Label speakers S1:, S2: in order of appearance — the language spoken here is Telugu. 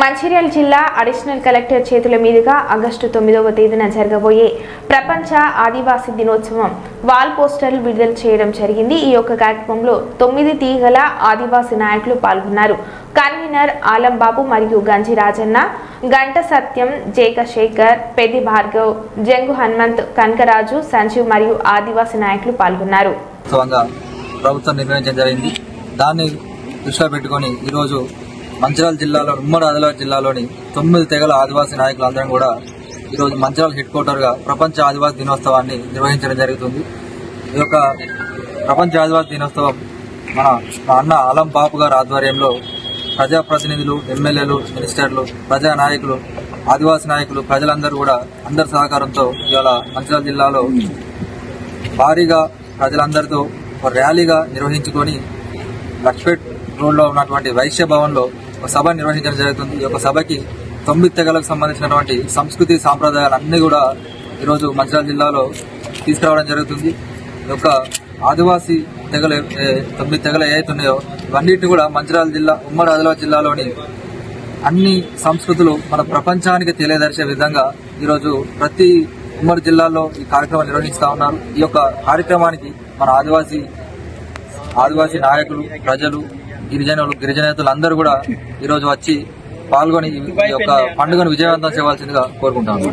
S1: మంచిర్యాల జిల్లా అడిషనల్ కలెక్టర్ చేతుల మీదుగా ఆగస్టు తొమ్మిదవ తేదీన జరగబోయే ప్రపంచ ఆదివాసీ దినోత్సవం వాల్ పోస్టర్లు విడుదల చేయడం జరిగింది. ఈ యొక్క కార్యక్రమంలో తొమ్మిది తీగల ఆదివాసీ నాయకులు పాల్గొన్నారు. కన్వీనర్ ఆలంబాబు మరియు గంజి రాజన్న గంట సత్యం జేక శేఖర్ పెద్ది భార్గవ్ జంగు హనుమంత్ కనకరాజు సంజీవ్ మరియు ఆదివాసీ నాయకులు పాల్గొన్నారు.
S2: ప్రభుత్వం నిర్ణయించడం జరిగింది. దాన్ని దృష్టిలో పెట్టుకొని ఈరోజు మంచిర్యాల జిల్లాలో ఉమ్మడి ఆదిలాబాద్ జిల్లాలోని తొమ్మిది తెగల ఆదివాసీ నాయకులు అందరం కూడా ఈరోజు మంచిర్యాల హెడ్ క్వార్టర్గా ప్రపంచ ఆదివాసీ దినోత్సవాన్ని నిర్వహించడం జరుగుతుంది. ఈ యొక్క ప్రపంచ ఆదివాసీ దినోత్సవం మన మా అన్న అలం బాపు గారి ఆధ్వర్యంలో ప్రజాప్రతినిధులు ఎమ్మెల్యేలు మినిస్టర్లు ప్రజా నాయకులు ఆదివాసీ నాయకులు ప్రజలందరూ కూడా అందరి సహకారంతో ఇవాళ మంచిర్యాల జిల్లాలో భారీగా ప్రజలందరితో ఒక ర్యాలీగా నిర్వహించుకొని లక్ష్పేట్ రోడ్లో ఉన్నటువంటి వైశ్య భవన్లో ఒక సభ నిర్వహించడం జరుగుతుంది. ఈ యొక్క సభకి తొమ్మిది తెగలకు సంబంధించినటువంటి సంస్కృతి సాంప్రదాయాలు అన్నీ కూడా ఈరోజు మంచిర్యాల జిల్లాలో తీసుకురావడం జరుగుతుంది. ఈ యొక్క ఆదివాసీ తెగలు తొమ్మిది తెగలు ఏవైతే ఉన్నాయో ఇవన్నిటిని కూడా మంచిర్యాల జిల్లా ఉమ్మడి ఆదిలాబాద్ జిల్లాలోని అన్ని సంస్కృతులు మన ప్రపంచానికి తెలియదరిచే విధంగా ఈరోజు ప్రతి ఉమ్మడి జిల్లాలో ఈ కార్యక్రమం నిర్వహిస్తూ ఉన్నారు. ఈ యొక్క కార్యక్రమానికి మన ఆదివాసీ ఆదివాసీ నాయకులు ప్రజలు గిరిజనులు గిరిజనేతలు అందరూ కూడా ఈరోజు వచ్చి పాల్గొని ఈ యొక్క పండుగను విజయవంతం చేయవలసిందిగా కోరుకుంటాను